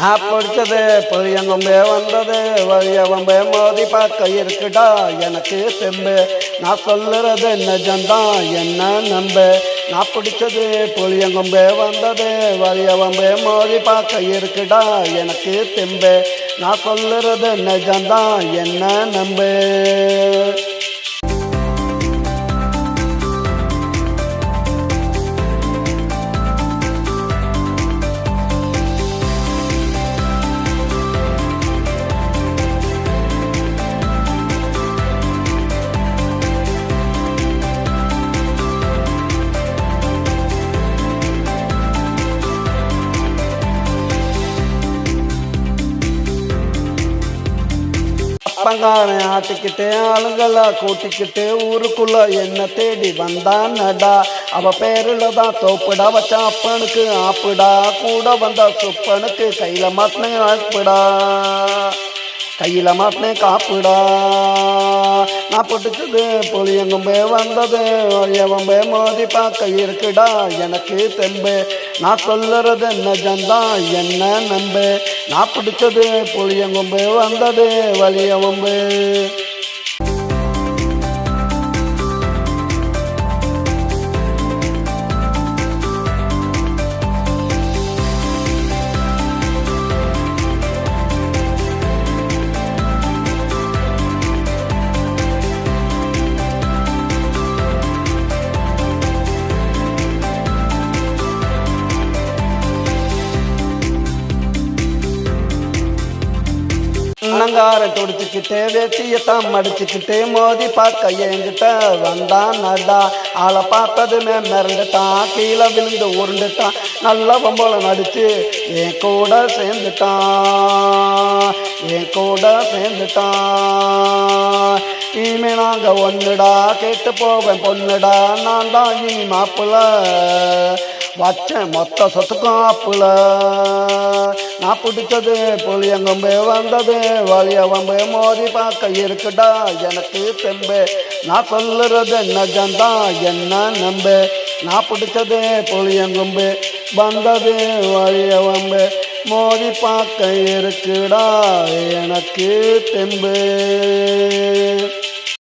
நான் பிடிச்சது புளியங்கொம்பே வந்தது வழியவம்பே மோதி பார்க்க இருக்குடா எனக்கு செம்பு நான் சொல்லுறது நிஜம்தான் என்ன நம்ப? நான் பிடிச்சது புளியங்கொம்பே வந்தது வழியவம்பே மோதி பார்க்க இருக்குடா எனக்கு தெம்பு. நான் சொல்லுறது நிஜம்தான் என்ன நம்பு? அப்பங்காரனை ஆட்டிக்கிட்டு ஆளுங்களா கூட்டிக்கிட்டு ஊருக்குள்ள என்ன தேடி வந்தான் நடா? அவ பேருல தான் தோப்புடா வச்ச அப்பனுக்கு ஆப்புடா. கூட வந்தா சுப்பனுக்கு கையில மாட்டினே ஆப்புடா கையில் மாட்டினே காப்புடா. நான் பிடிச்சது புளியங்கும்பே வந்தது எவம்பே மோதி பார்க்க இருக்குடா எனக்கு தெம்பு. நான் சொல்லுறது நிஜம்தான் என்ன நம்பு? நான் பிடிச்சது புளியங்கும்பு வந்தது வலியவம்பு அலங்கார துடிச்சுக்கிட்டு வேட்டியத்தான் மடிச்சுக்கிட்டு மோதி பார்க்க என்கிட்ட வந்தான் நடா ஆளை பார்த்ததுமே மிரண்டுட்டான் கீழே விழுந்து உருண்டுட்டான். நல்லா பொம்பளை நடிச்சு என் கூட சேர்ந்துட்டான் என் கூட சேர்ந்துட்டான். இனிமே நாங்க ஒன்றுடா கேட்டு போவேன் பொண்ணுடா. நான் தான் இனி மாப்பிள்ள. வச்சேன் மொத்த சொத்துக்கும் அப்புல நான் பிடிச்சது புளியங்கொம்பு வந்தது வலியவம்பு மோதி பார்க்க இருக்குடா எனக்கு தெம்பு. நான் சொல்லுறது ஜந்தான் என்ன நம்பு. நான் பிடிச்சது புளியங்கொம்பு வந்தது வலியவம்பு மோதி பார்க்க இருக்குடா எனக்கு தெம்பு.